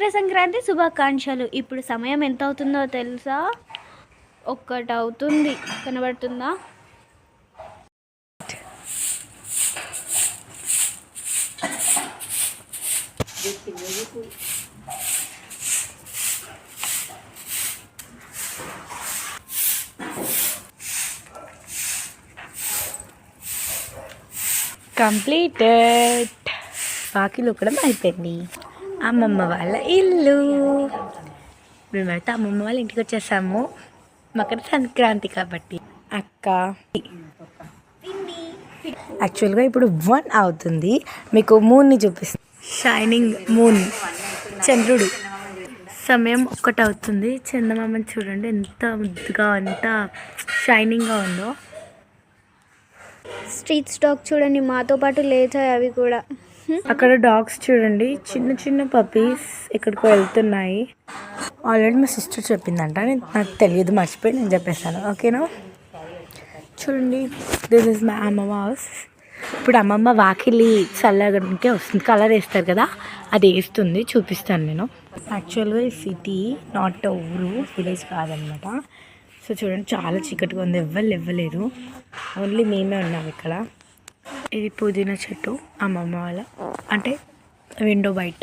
మకర సంక్రాంతి శుభాకాంక్షలు. ఇప్పుడు సమయం ఎంత అవుతుందో తెలుసా? ఒక్కటి అవుతుంది కనబడుతుందా? కంప్లీటెడ్. బాకీలు కూడా అయిపోయింది. అమ్మమ్మ వాళ్ళ ఇల్లు. మేమైతే అమ్మమ్మ వాళ్ళ ఇంటికి వచ్చేసాము. మకర సంక్రాంతి కాబట్టి. అక్క. యాక్చువల్గా ఇప్పుడు వన్ అవుతుంది. మీకు మూన్ని చూపిస్తుంది షైనింగ్ మూన్ చంద్రుడు. సమయం ఒకటి అవుతుంది. చందమామని చూడండి. ఎంత ముద్దుగా ఎంత షైనింగ్గా ఉందో. స్ట్రీట్ స్టాక్ చూడండి. మాతో పాటు లేచాయి అవి కూడా. అక్కడ డాగ్స్ చూడండి. చిన్న చిన్న పప్పీస్ ఎక్కడికో వెళ్తున్నాయి. ఆల్రెడీ మా సిస్టర్ చెప్పిందంట. నాకు తెలియదు మర్చిపోయి నేను చెప్పేస్తాను. ఓకేనా చూడండి. దిస్ ఇస్ మై అమ్మమ్మ హౌస్ ఇప్పుడు అమ్మమ్మ వాకిలి చల్లగడానికి వస్తుంది. కలర్ వేస్తారు కదా? అది వేస్తుంది. చూపిస్తాను నేను. యాక్చువల్గా ఈ సిటీ నాట్ ఊరు విలేజ్ కాదనమాట. సో చూడండి చాలా చీకటిగా ఉంది. ఎవ్వరు ఇవ్వలేరు ఓన్లీ మేమే ఉన్నాం ఇక్కడ. ఇది పుదీనా చెట్టు అమ్మమ్మ వాళ్ళ అంటే విండో బయట.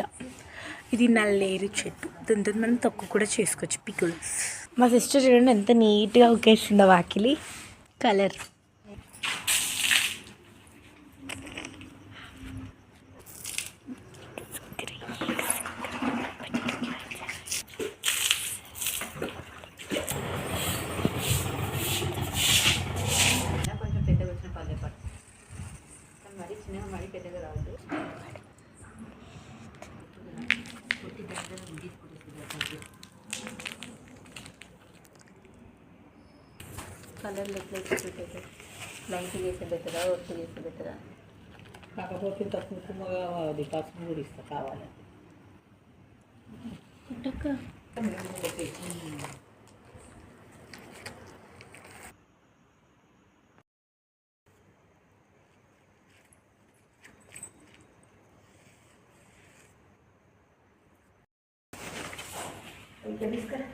ఇది నల్లేరు చెట్టు. దీంతో మనం తక్కువ కూడా చేసుకోవచ్చు పికుల్స్ మా సిస్టర్ చూడండి ఎంత నీట్గా ఒకేసిందో వాకిలి. కలర్ కలర్లు ఎట్లయితే పెట్టేది లైట్ చేసే బెటరా ఒట్టు చేసే బెటరా? కాకపోతే ఇంత కుంకుమ కావాలి పసుపు కూడా ఇస్తా. కావాలి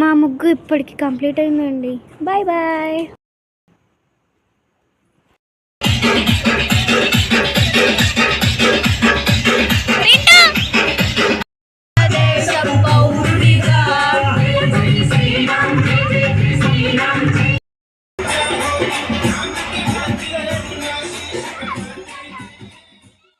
మా ముగ్గు ఇప్పటికి కంప్లీట్ అయిందండి. Bye bye